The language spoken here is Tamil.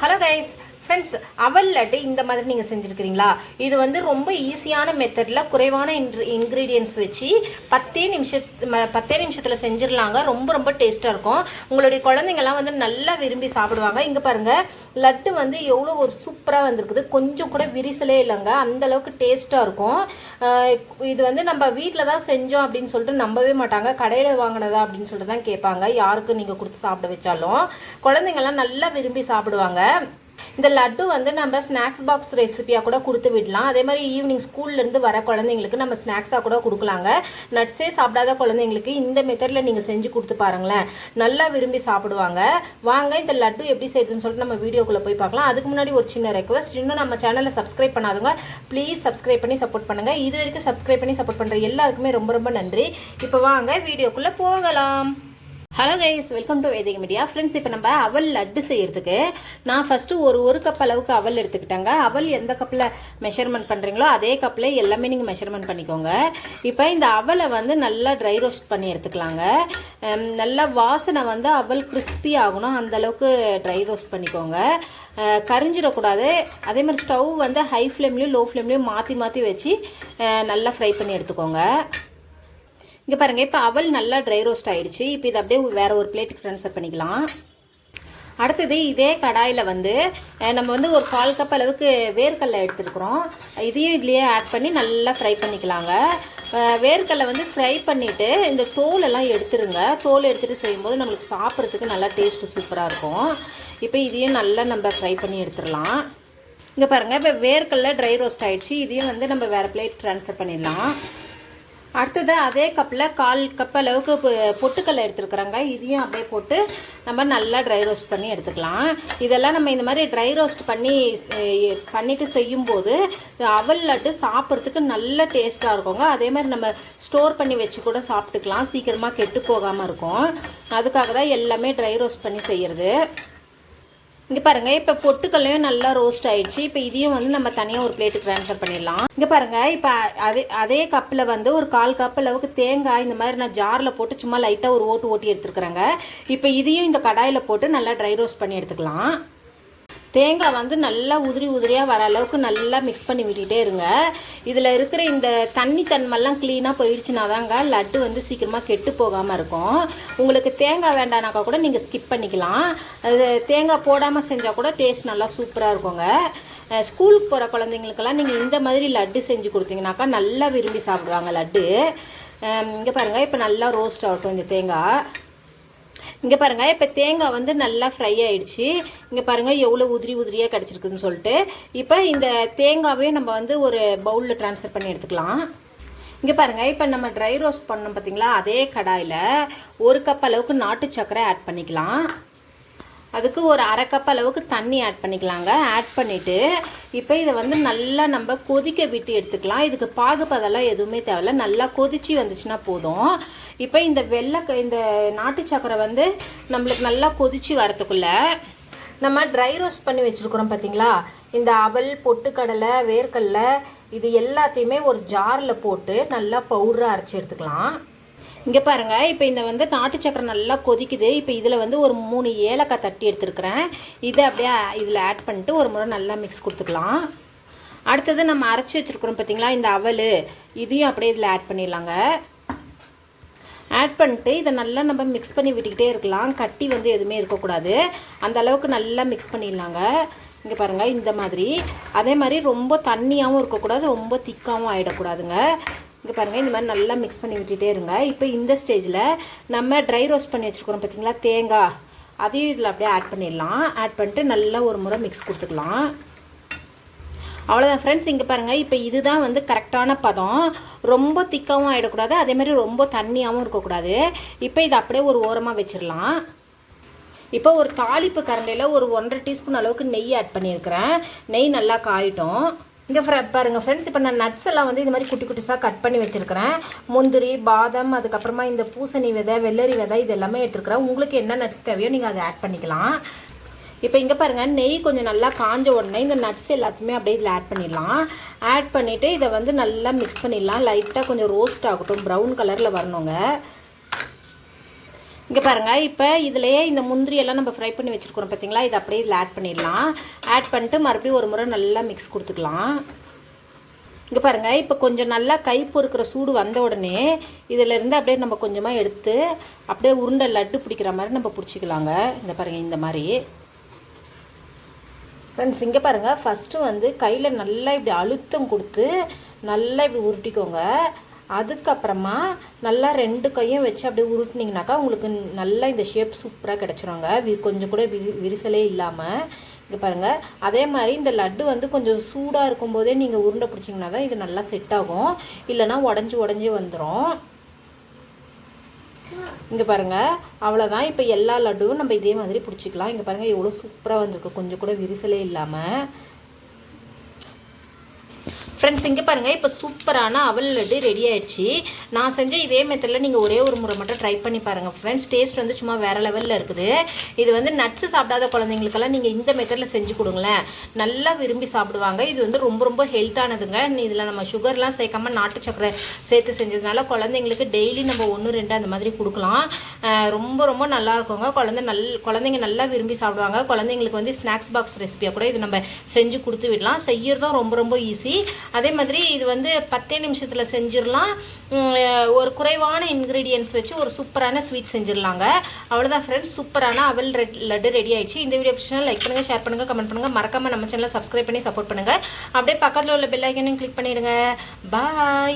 ஹலோ கைஸ் ஃப்ரெண்ட்ஸ் அவல் லட்டு இந்த மாதிரி நீங்கள் செஞ்சுருக்கிறீங்களா? இது வந்து ரொம்ப ஈஸியான மெத்தடில் குறைவான இன்க்ரீடியன்ஸ் வச்சு பத்தே நிமிஷம் பத்தே நிமிஷத்தில் செஞ்சிடலாங்க ரொம்ப ரொம்ப டேஸ்ட்டாக இருக்கும். உங்களுடைய குழந்தைங்கள்லாம் வந்து நல்லா விரும்பி சாப்பிடுவாங்க. இங்கே பாருங்கள் லட்டு வந்து எவ்வளோ ஒரு சூப்பராக வந்திருக்குது. கொஞ்சம் கூட விரிசலே இல்லைங்க. அந்தளவுக்கு டேஸ்ட்டாக இருக்கும். இது வந்து நம்ம வீட்டில் தான் செஞ்சோம் அப்படின்னு சொல்லிட்டு நம்பவே மாட்டாங்க. கடையில் வாங்கினதா அப்படின்னு சொல்லிட்டு தான் கேட்பாங்க. யாருக்கு நீங்கள் கொடுத்து சாப்பிட வச்சாலும். குழந்தைங்கள்லாம் நல்லா விரும்பி சாப்பிடுவாங்க. இந்த லட்டு வந்து நம்ம ஸ்நாக்ஸ் பாக்ஸ் ரெசிபியாக கூட கொடுத்து விடலாம். அதே மாதிரி ஈவினிங் ஸ்கூல்லேருந்து வர குழந்தைங்களுக்கு நம்ம ஸ்நாக்ஸாக கூட கொடுக்கலாங்க. நட்ஸே சாப்பிடாத குழந்தைங்களுக்கு இந்த மெத்தடில் நீங்கள் செஞ்சு கொடுத்து பாருங்களேன். நல்லா விரும்பி சாப்பிடுவாங்க. வாங்க இந்த லட்டு எப்படி செய்யுதுன்னு சொல்லிட்டு நம்ம வீடியோக்குள்ளே போய் பார்க்கலாம். அதுக்கு முன்னாடி ஒரு சின்ன ரெக்வஸ்ட் இன்னும் நம்ம சேனலை சப்ஸ்கிரைப் பண்ணாதவங்க ப்ளீஸ் சப்ஸ்கிரைப் பண்ணி சப்போர்ட் பண்ணுங்கள் இது வரைக்கும் சப்ஸ்கிரைப் பண்ணி சப்போர்ட் பண்ணுற எல்லாருக்குமே ரொம்ப ரொம்ப நன்றி. இப்போ வாங்க வீடியோக்குள்ளே போகலாம். Hello guys welcome to Vedika media friends இப்போ நம்ம அவல் லட்டு செய்யறதுக்கு நான் ஃபஸ்ட்டு ஒரு ஒரு கப் அளவுக்கு அவல் எடுத்துக்கிட்டேங்க. அவல் எந்த கப்பில் மெஷர்மெண்ட் பண்ணுறீங்களோ அதே கப்பில் எல்லாமே நீங்கள் மெஷர்மெண்ட் பண்ணிக்கோங்க. இப்போ இந்த அவலை வந்து நல்லா ட்ரை ரோஸ்ட் பண்ணி எடுத்துக்கலாங்க. நல்லா வாசனை வந்து அவல் கிறிஸ்பி ஆகணும். அந்தளவுக்கு ட்ரை ரோஸ்ட் பண்ணிக்கோங்க. கரிஞ்சிடக்கூடாது. அதே மாதிரி ஸ்டவ் வந்து ஹை ஃப்ளேம்லேயும் லோ ஃப்ளேம்லேயும் மாற்றி மாற்றி வச்சு நல்லா ஃப்ரை பண்ணி எடுத்துக்கோங்க. இங்கே பாருங்கள் இப்போ அவல் நல்லா ட்ரை ரோஸ்ட் ஆயிடுச்சு. இப்போ இது அப்படியே வேறு ஒரு பிளேட்டுக்கு ட்ரான்ஸ்ஃபர் பண்ணிக்கலாம். அடுத்தது இதே கடாயில் வந்து நம்ம வந்து ஒரு கால் கப் அளவுக்கு வேர்க்கடலை எடுத்துருக்குறோம். இதையும் இதுலேயே ஆட் பண்ணி நல்லா ஃப்ரை பண்ணிக்கலாங்க. வேர்க்கடலை வந்து ஃப்ரை பண்ணிவிட்டு இந்த தோல் எல்லாம் எடுத்துருங்க. தோல் எடுத்துகிட்டு செய்யும்போது நம்மளுக்கு சாப்பிட்றதுக்கு நல்லா டேஸ்ட்டு சூப்பராக இருக்கும். இப்போ இதையும் நல்லா நம்ம ஃப்ரை பண்ணி எடுத்துடலாம். இங்கே பாருங்கள் இப்போ வேர்க்கடலை ட்ரை ரோஸ்ட் ஆகிடுச்சு இதையும் வந்து நம்ம வேறு பிளேட் ட்ரான்ஸ்ஃபர் பண்ணிடலாம். அடுத்தது அதே கப்பில் கால் கப் அளவுக்கு பொ- பொட்டுக்கடலை எடுத்துருக்குறாங்க. இதையும் அப்படியே போட்டு நம்ம நல்லா ட்ரை ரோஸ்ட் பண்ணி எடுத்துக்கலாம். இதெல்லாம் நம்ம இந்த மாதிரி ட்ரை ரோஸ்ட் பண்ணி பண்ணிவிட்டு செய்யும்போது அவல் லட்டு சாப்பிட்றதுக்கு நல்ல டேஸ்ட்டாக இருக்குங்க. அதே மாதிரி நம்ம ஸ்டோர் பண்ணி வச்சு கூட சாப்பிட்டுக்கலாம். சீக்கிரமாக கெட்டு போகாமல் இருக்கும். அதுக்காக தான் எல்லாமே ட்ரை ரோஸ்ட் பண்ணி செய்கிறது இங்கே பாருங்கள் இப்போ பொட்டுக்கல்லையும் நல்லா ரோஸ்ட் ஆயிடுச்சு. இப்போ இதையும் வந்து நம்ம தனியாக ஒரு பிளேட்டுக்கு ட்ரான்ஸ்ஃபர் பண்ணிடலாம். இங்கே பாருங்கள் இப்போ அதே அதே கப்பில் வந்து ஒரு கால் கப் அளவுக்கு தேங்காய் இந்த மாதிரி நான் ஜாரில் போட்டு சும்மா லைட்டாக ஒரு ஓட்டு ஓட்டி எடுத்துருக்குறேங்க. இப்போ இதையும் இந்த கடாயில் போட்டு நல்லா ட்ரை ரோஸ்ட் பண்ணி எடுத்துக்கலாம். தேங்காய் வந்து நல்லா உதிரி உதிரியாக வர அளவுக்கு நல்லா மிக்ஸ் பண்ணி விட்டுட்டே இருங்க. இதில் இருக்கிற இந்த தண்ணி தன்மெல்லாம் க்ளீனாக போயிடுச்சுனா தாங்க லட்டு வந்து சீக்கிரமாக கெட்டு போகாமல் இருக்கும். உங்களுக்கு தேங்காய் வேண்டானாக்கா கூட நீங்கள் ஸ்கிப் பண்ணிக்கலாம். அது தேங்காய் போடாமல் செஞ்சால் கூட டேஸ்ட் நல்லா சூப்பராக இருக்குங்க. ஸ்கூலுக்கு போகிற குழந்தைங்களுக்கெல்லாம் நீங்கள் இந்த மாதிரி லட்டு செஞ்சு கொடுத்தீங்கனாக்கா நல்லா விரும்பி சாப்பிடுவாங்க லட்டு. இங்கே பாருங்கள் இப்போ நல்லா ரோஸ்ட் ஆகட்டும் இந்த தேங்காய். இங்கே பாருங்கள் இப்போ தேங்காய் வந்து நல்லா ஃப்ரை ஆகிடுச்சு இங்கே பாருங்கள் எவ்வளோ உதிரி உதிரியாக கிடச்சிருக்குதுன்னு சொல்லிட்டு. இப்போ இந்த தேங்காவே நம்ம வந்து ஒரு பவுலில் ட்ரான்ஸ்ஃபர் பண்ணி எடுத்துக்கலாம். இங்கே பாருங்கள் இப்போ நம்ம ட்ரை ரோஸ்ட் பண்ணோம் பார்த்தீங்களா அதே கடாயில் ஒரு கப் அளவுக்கு நாட்டு சர்க்கரை ஆட் பண்ணிக்கலாம். அதுக்கு ஒரு அரை கப் அளவுக்கு தண்ணி ஆட் பண்ணிக்கலாங்க. ஆட் பண்ணிவிட்டு இப்போ இதை வந்து நல்லா நம்ம கொதிக்க விட்டு எடுத்துக்கலாம். இதுக்கு பாகுபதெல்லாம் எதுவுமே தேவையில்ல. நல்லா கொதிச்சு வந்துச்சுன்னா போதும். இப்போ இந்த வெள்ளை இந்த நாட்டு சக்கரை வந்து நம்மளுக்கு நல்லா கொதிச்சு வரத்துக்குள்ள நம்ம ட்ரை ரோஸ்ட் பண்ணி வச்சுருக்குறோம் பார்த்தீங்களா இந்த அவல் பொட்டுக்கடலை வேர்க்கடலை இது எல்லாத்தையுமே ஒரு ஜாரில் போட்டு நல்லா பவுடராக அரைச்சி எடுத்துக்கலாம். இங்கே பாருங்கள் இப்போ இந்த வந்து நாட்டு சக்கரை நல்லா கொதிக்குது. இப்போ இதில் வந்து ஒரு மூணு ஏலக்காய் தட்டி எடுத்துருக்குறேன். இதை அப்படியே இதில் ஆட் பண்ணிட்டு ஒரு முறை நல்லா மிக்ஸ் கொடுத்துக்கலாம். அடுத்தது நம்ம அரைச்சி வச்சுருக்குறோம் பார்த்தீங்களா இந்த அவல். இதையும் அப்படியே இதில் ஆட் பண்ணிடலாங்க. ஆட் பண்ணிட்டு இதை நல்லா நம்ம மிக்ஸ் பண்ணி விட்டுக்கிட்டே இருக்கலாம். கட்டி வந்து எதுவுமே இருக்கக்கூடாது. அந்த அளவுக்கு நல்லா மிக்ஸ் பண்ணிடலாங்க. இங்கே பாருங்கள் இந்த மாதிரி. அதே மாதிரி ரொம்ப தண்ணியாகவும் இருக்கக்கூடாது ரொம்ப திக்காகவும் ஆகிடக்கூடாதுங்க இங்கே பாருங்கள் இந்த மாதிரி நல்லா மிக்ஸ் பண்ணி விட்டுட்டே இருங்க. இப்போ இந்த ஸ்டேஜில் நம்ம ட்ரை ரோஸ்ட் பண்ணி வச்சுருக்கிறோம் பார்த்தீங்களா தேங்காய் அதையும் இதில் அப்படியே ஆட் பண்ணிடலாம். ஆட் பண்ணிட்டு நல்லா ஒரு முறை மிக்ஸ் கொடுத்துக்கலாம். அவ்வளோதான் ஃப்ரெண்ட்ஸ் இங்கே பாருங்கள் இப்போ இதுதான் வந்து கரெக்டான பதம். ரொம்ப திக்காகவும் ஆகிடக்கூடாது அதேமாதிரி ரொம்ப தண்ணியாகவும் இருக்கக்கூடாது. இப்போ இதை அப்படியே ஒரு ஓரமாக வச்சிடலாம். இப்போ ஒரு தாளிப்பு கரண்டியில் ஒரு ஒன்றரை டீஸ்பூன் அளவுக்கு நெய் ஆட் பண்ணியிருக்கிறேன். நெய் நல்லா காயிட்டும். இங்கே ஃப்ர பாருங்கள் ஃப்ரெண்ட்ஸ் இப்போ நான் நட்ஸ் எல்லாம் வந்து இது மாதிரி குட்டி குட்டிஸாக கட் பண்ணி வச்சுருக்கிறேன். முந்திரி பாதம் அதுக்கப்புறமா இந்த பூசணி விதை வெள்ளரி விதை இது எல்லாமே எடுத்துருக்குறேன். உங்களுக்கு என்ன நட்ஸ் தேவையோ நீங்கள் அதை ஆட் பண்ணிக்கலாம். இப்போ இங்கே பாருங்கள் நெய் கொஞ்சம் நல்லா காஞ்ச உடனே இந்த நட்ஸ் எல்லாத்தையுமே அப்படியே இதில் ஆட் பண்ணிடலாம். ஆட் பண்ணிவிட்டு இதை வந்து நல்லா மிக்ஸ் பண்ணிடலாம். லைட்டாக கொஞ்சம் ரோஸ்ட் ஆகட்டும். ப்ரௌன் கலரில் வரணுங்க. இங்கே பாருங்கள் இப்போ இதுலேயே இந்த முந்திரி எல்லாம் நம்ம ஃப்ரை பண்ணி வச்சுருக்கிறோம் பார்த்தீங்களா இதை அப்படியே இதில் ஆட் பண்ணிடலாம். ஆட் பண்ணிட்டு மறுபடியும் ஒரு முறை நல்லா மிக்ஸ் கொடுத்துக்கலாம். இங்கே பாருங்கள் இப்போ கொஞ்சம் நல்லா கை பொறுக்கிற சூடு வந்த உடனே இதிலேருந்து அப்படியே நம்ம கொஞ்சமாக எடுத்து அப்படியே உருண்டை லட்டு பிடிக்கிற மாதிரி நம்ம பிடிச்சிக்கலாங்க. இந்த பாருங்கள் இந்த மாதிரி. ஃப்ரெண்ட்ஸ் இங்கே பாருங்கள் ஃபஸ்ட்டு வந்து கையில் நல்லா இப்படி அழுத்தம் கொடுத்து நல்லா இப்படி உருட்டிக்கோங்க. அதுக்கப்புறமா நல்லா ரெண்டு கையும் வச்சு அப்படியே உருட்டினீங்கனாக்கா உங்களுக்கு நல்லா இந்த ஷேப் சூப்பராக கிடச்சிருங்க. வி கொஞ்சம் கூட விரி விரிசலே இல்லாமல் இங்கே பாருங்கள் அதே மாதிரி இந்த லட்டு வந்து கொஞ்சம் சூடாக இருக்கும்போதே நீங்கள் உருண்டை பிடிச்சிங்கன்னா தான் இது நல்லா செட் ஆகும். இல்லைனா உடஞ்சி உடஞ்சி வந்துடும் இங்கே பாருங்கள் அவ்வளோதான் இப்போ எல்லா லட்டுவும் நம்ம இதே மாதிரி பிடிச்சிக்கலாம். இங்கே பாருங்கள் எவ்வளோ சூப்பராக வந்திருக்கு. கொஞ்சம் கூட விரிசலே இல்லாமல் ஃப்ரெண்ட்ஸ் இங்கே பாருங்கள் இப்போ சூப்பரான அவல் லட்டு ரெடி ஆயிடுச்சு. நான் செஞ்ச இதே மெத்தடில் நீங்கள் ஒரே ஒரு முறை மட்டும் ட்ரை பண்ணி பாருங்கள் ஃப்ரெண்ட்ஸ் டேஸ்ட் வந்து சும்மா வேறு லெவலில் இருக்குது. இது வந்து நட்ஸு சாப்பிடாத குழந்தைங்களுக்கெல்லாம் நீங்கள் இந்த மெத்தடில் செஞ்சு கொடுங்களேன். நல்லா விரும்பி சாப்பிடுவாங்க. இது வந்து ரொம்ப ரொம்ப ஹெல்த்தானதுங்க இதில் நம்ம சுகர்லாம் சேர்க்காம நாட்டு சக்கரை சேர்த்து செஞ்சதுனால குழந்தைங்களுக்கு டெய்லி நம்ம ஒன்று ரெண்டு அந்த மாதிரி கொடுக்கலாம். ரொம்ப ரொம்ப நல்லா இருக்குங்க. குழந்தை நல் குழந்தைங்க நல்லா விரும்பி சாப்பிடுவாங்க. குழந்தைங்களுக்கு வந்து ஸ்நாக்ஸ் பாக்ஸ் ரெசிபியாக கூட இது நம்ம செஞ்சு கொடுத்து விடலாம். செய்யறதும் ரொம்ப ரொம்ப ஈஸி அதே மாதிரி இது வந்து பத்தே நிமிஷத்தில் செஞ்சிடலாம் ஒரு குறைவான இன்க்ரீடியன்ஸ் வச்சு ஒரு சூப்பரான ஸ்வீட் செஞ்சிடலாங்க அவ்வளோதான் ஃப்ரெண்ட்ஸ் சூப்பரான அவல் ரெட் லட்டு ரெடி ஆயிடுச்சு. இந்த வீடியோ பிடிச்சா லைக் பண்ணுங்கள் ஷேர் பண்ணுங்கள் கமெண்ட் பண்ணுங்கள் மறக்காமல் நம்ம சேனலை சப்ஸ்கிரைப் பண்ணி சப்போர்ட் பண்ணுங்கள் அப்படியே பக்கத்தில் உள்ள பெல் ஐக்கனையும் கிளிக் பண்ணிடுங்க. பாய்